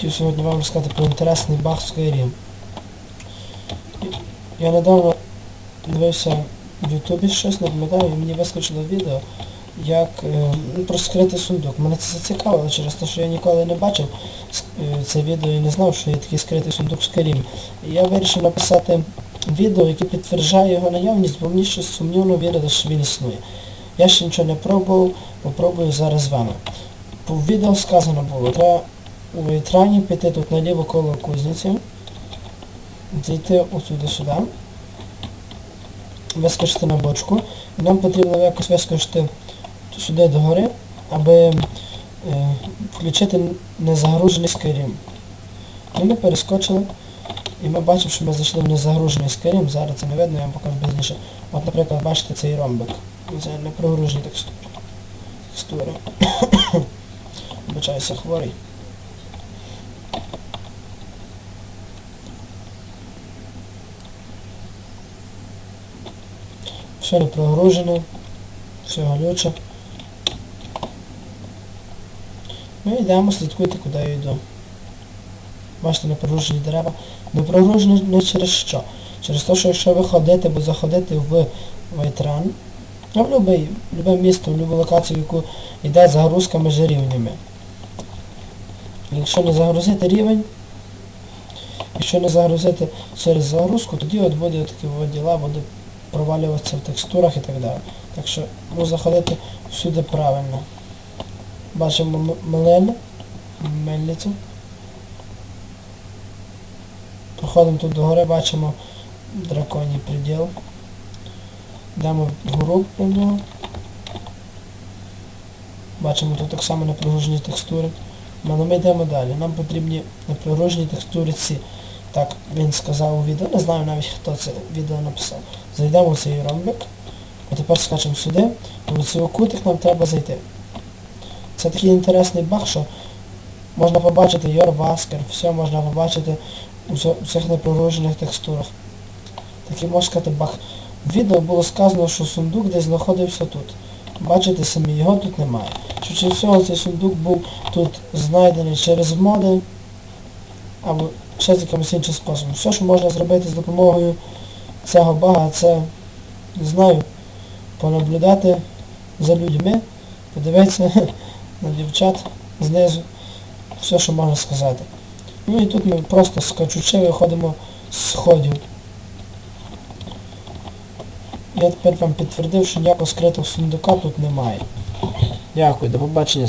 хотів сьогодні вам розказати про інтересний баг в Skyrim. Я недавно дивився в Ютубі щось, не пам'ятаю, і мені вискочило відео, як е, ну, про скритий сундук. Мене це зацікавило через те, що я ніколи не бачив е, це відео і не знав, що є такий скритий сундук в Skyrim. І я вирішив написати відео, яке підтверджує його наявність, бо мені щось сумнівно вірило, що він існує. Я ще нічого не пробував, попробую зараз з вами. По відео сказано було, треба у екрані піти тут наліво коло кузниці, зайти отсюди сюди, вискочити на бочку, і нам потрібно якось вискочити сюди догори, аби е, включити незагружений Skyrim. І ми перескочили, і ми бачимо, що ми зайшли в незагружений Skyrim, зараз це не видно, я вам покажу пізніше. От, наприклад, бачите цей ромбик. Це не прогружені текстури. Текстури. Вибачаюся, хворий. Все не прогружено, все галюче. Ми йдемо, слідкуйте, куди я йду. Бачите, не прогружені дерева. Не прогружені не через що. Через те, що якщо ви ходите, або заходите в Вайтран, а в любе місто, в любу локацію, яку йде загрузка між рівнями. Якщо не загрузити рівень, якщо не загрузити через загрузку, тоді от буде такі діла, буде провалюватися в текстурах і так далі. Так що ну, заходити всюди правильно. Бачимо м- мельницю. Проходимо тут до гори, бачимо драконій приділ. Йдемо по нього. Бачимо тут так само непрогружені текстури. Ну, Але ми йдемо далі. Нам потрібні непрогружені текстури ці. Так, він сказав у відео, не знаю навіть хто це відео написав. Зайдемо в цей ромбик. А тепер скачемо сюди. І в цей кутик нам треба зайти. Це такий інтересний баг, що можна побачити Basker, все можна побачити у цих непрогружених текстурах. Такий можна сказати баг. В відео було сказано, що сундук десь знаходився тут. Бачите самі, його тут немає. Швидше всього цей сундук був тут знайдений через моди або ще з якимось іншим способом. Все, що можна зробити з допомогою цього бага, це, не знаю, понаблюдати за людьми, подивитися на дівчат знизу, все, що можна сказати. Ну і тут ми просто скачучи виходимо з сходів. Я тепер вам підтвердив, що ніякого скритого сундука тут немає. Дякую, до побачення.